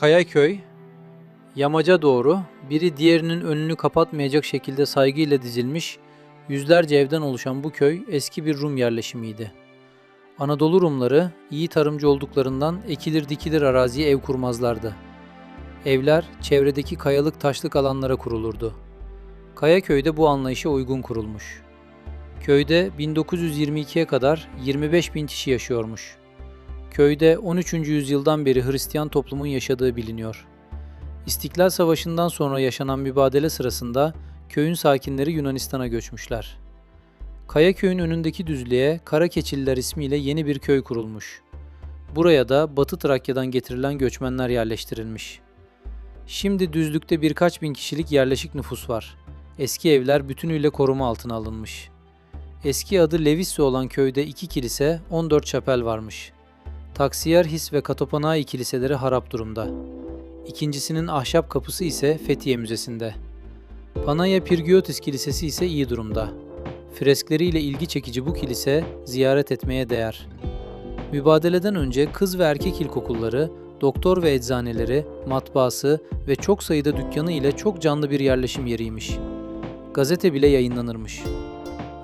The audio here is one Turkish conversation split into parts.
Kayaköy, yamaca doğru biri diğerinin önünü kapatmayacak şekilde saygıyla dizilmiş yüzlerce evden oluşan bu köy eski bir Rum yerleşimiydi. Anadolu Rumları iyi tarımcı olduklarından ekilir dikilir araziye ev kurmazlardı. Evler çevredeki kayalık taşlık alanlara kurulurdu. Kayaköy'de bu anlayışa uygun kurulmuş. Köyde 1922'ye kadar 25 bin kişi yaşıyormuş. Köyde 13. yüzyıldan beri Hristiyan toplumun yaşadığı biliniyor. İstiklal Savaşı'ndan sonra yaşanan mübadele sırasında köyün sakinleri Yunanistan'a göçmüşler. Kayaköy'ün önündeki düzlüğe Karakeçililer ismiyle yeni bir köy kurulmuş. Buraya da Batı Trakya'dan getirilen göçmenler yerleştirilmiş. Şimdi düzlükte birkaç bin kişilik yerleşik nüfus var. Eski evler bütünüyle koruma altına alınmış. Eski adı Levisse olan köyde iki kilise, 14 şapel varmış. Taksiyerhis ve Katopanai kiliseleri harap durumda. İkincisinin ahşap kapısı ise Fethiye Müzesi'nde. Panaya Pirgiotis Kilisesi ise iyi durumda. Freskleriyle ilgi çekici bu kilise ziyaret etmeye değer. Mübadeleden önce kız ve erkek ilkokulları, doktor ve eczaneleri, matbaası ve çok sayıda dükkanı ile çok canlı bir yerleşim yeriymiş. Gazete bile yayınlanırmış.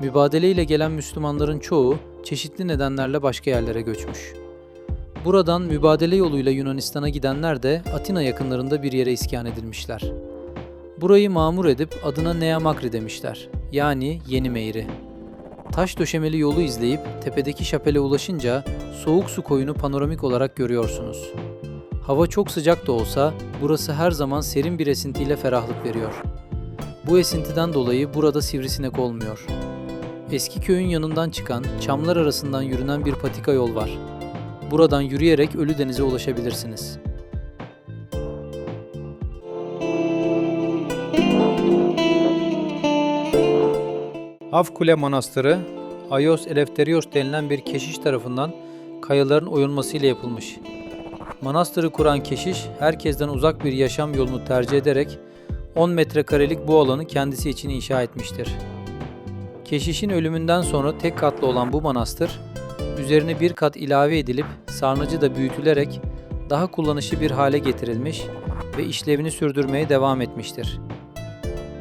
Mübadele ile gelen Müslümanların çoğu çeşitli nedenlerle başka yerlere göçmüş. Buradan mübadele yoluyla Yunanistan'a gidenler de Atina yakınlarında bir yere iskan edilmişler. Burayı mamur edip adına Neamakri demişler. Yani Yeni Meyri. Taş döşemeli yolu izleyip tepedeki şapele ulaşınca soğuk su koyunu panoramik olarak görüyorsunuz. Hava çok sıcak da olsa burası her zaman serin bir esintiyle ferahlık veriyor. Bu esintiden dolayı burada sivrisinek olmuyor. Eski köyün yanından çıkan, çamlar arasından yürünen bir patika yol var. Buradan yürüyerek Ölüdeniz'e ulaşabilirsiniz. Avkule Manastırı, Ayos Eleftherios denilen bir keşiş tarafından kayaların oyulmasıyla yapılmış. Manastırı kuran keşiş, herkesten uzak bir yaşam yolunu tercih ederek 10 metrekarelik bu alanı kendisi için inşa etmiştir. Keşişin ölümünden sonra tek katlı olan bu manastır, üzerine bir kat ilave edilip sarnıcı da büyütülerek daha kullanışlı bir hale getirilmiş ve işlevini sürdürmeye devam etmiştir.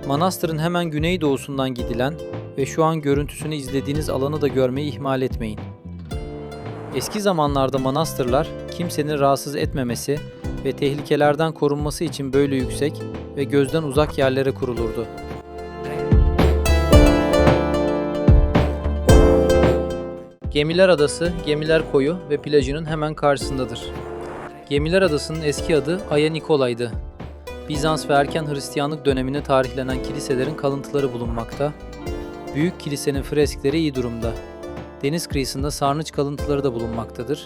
Manastırın hemen güneydoğusundan gidilen ve şu an görüntüsünü izlediğiniz alanı da görmeyi ihmal etmeyin. Eski zamanlarda manastırlar kimsenin rahatsız etmemesi ve tehlikelerden korunması için böyle yüksek ve gözden uzak yerlere kurulurdu. Gemiler Adası, Gemiler Koyu ve plajının hemen karşısındadır. Gemiler Adası'nın eski adı Aya Nikolay'dı. Bizans ve erken Hristiyanlık dönemine tarihlenen kiliselerin kalıntıları bulunmakta. Büyük kilisenin freskleri iyi durumda. Deniz kıyısında sarnıç kalıntıları da bulunmaktadır.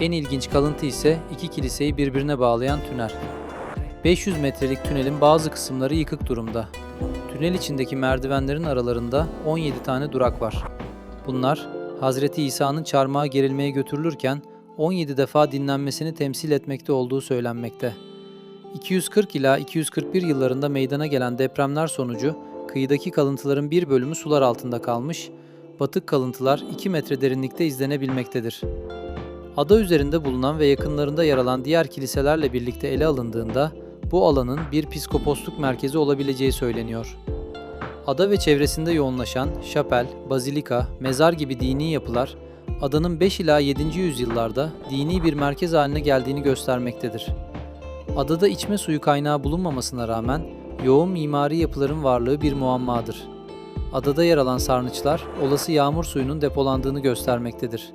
En ilginç kalıntı ise iki kiliseyi birbirine bağlayan tünel. 500 metrelik tünelin bazı kısımları yıkık durumda. Tünel içindeki merdivenlerin aralarında 17 tane durak var. Bunlar Hazreti İsa'nın çarmıha gerilmeye götürülürken 17 defa dinlenmesini temsil etmekte olduğu söylenmekte. 240 ila 241 yıllarında meydana gelen depremler sonucu kıyıdaki kalıntıların bir bölümü sular altında kalmış, batık kalıntılar 2 metre derinlikte izlenebilmektedir. Ada üzerinde bulunan ve yakınlarında yer alan diğer kiliselerle birlikte ele alındığında bu alanın bir piskoposluk merkezi olabileceği söyleniyor. Ada ve çevresinde yoğunlaşan şapel, bazilika, mezar gibi dini yapılar adanın 5 ila 7. yüzyıllarda dini bir merkez haline geldiğini göstermektedir. Adada içme suyu kaynağı bulunmamasına rağmen yoğun mimari yapıların varlığı bir muammadır. Adada yer alan sarnıçlar olası yağmur suyunun depolandığını göstermektedir.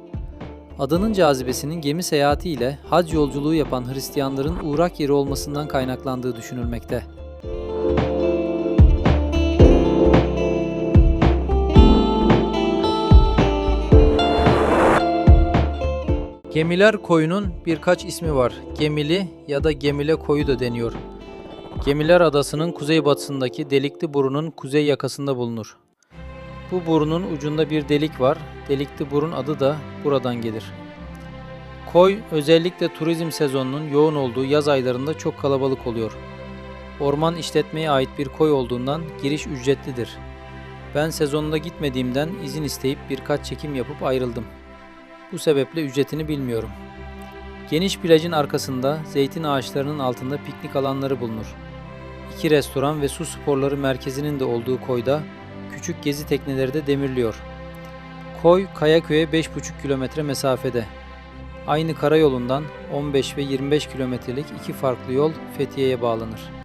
Adanın cazibesinin gemi seyahati ile hac yolculuğu yapan Hristiyanların uğrak yeri olmasından kaynaklandığı düşünülmekte. Gemiler koyunun birkaç ismi var. Gemili ya da Gemile koyu da deniyor. Gemiler Adası'nın kuzeybatısındaki delikli burunun kuzey yakasında bulunur. Bu burunun ucunda bir delik var. Delikli burun adı da buradan gelir. Koy özellikle turizm sezonunun yoğun olduğu yaz aylarında çok kalabalık oluyor. Orman işletmeye ait bir koy olduğundan giriş ücretlidir. Ben sezonunda gitmediğimden izin isteyip birkaç çekim yapıp ayrıldım. Bu sebeple ücretini bilmiyorum. Geniş plajın arkasında zeytin ağaçlarının altında piknik alanları bulunur. İki restoran ve su sporları merkezinin de olduğu koyda küçük gezi tekneleri de demirliyor. Koy Kayaköy'e 5,5 kilometre mesafede. Aynı karayolundan 15 ve 25 kilometrelik iki farklı yol Fethiye'ye bağlanır.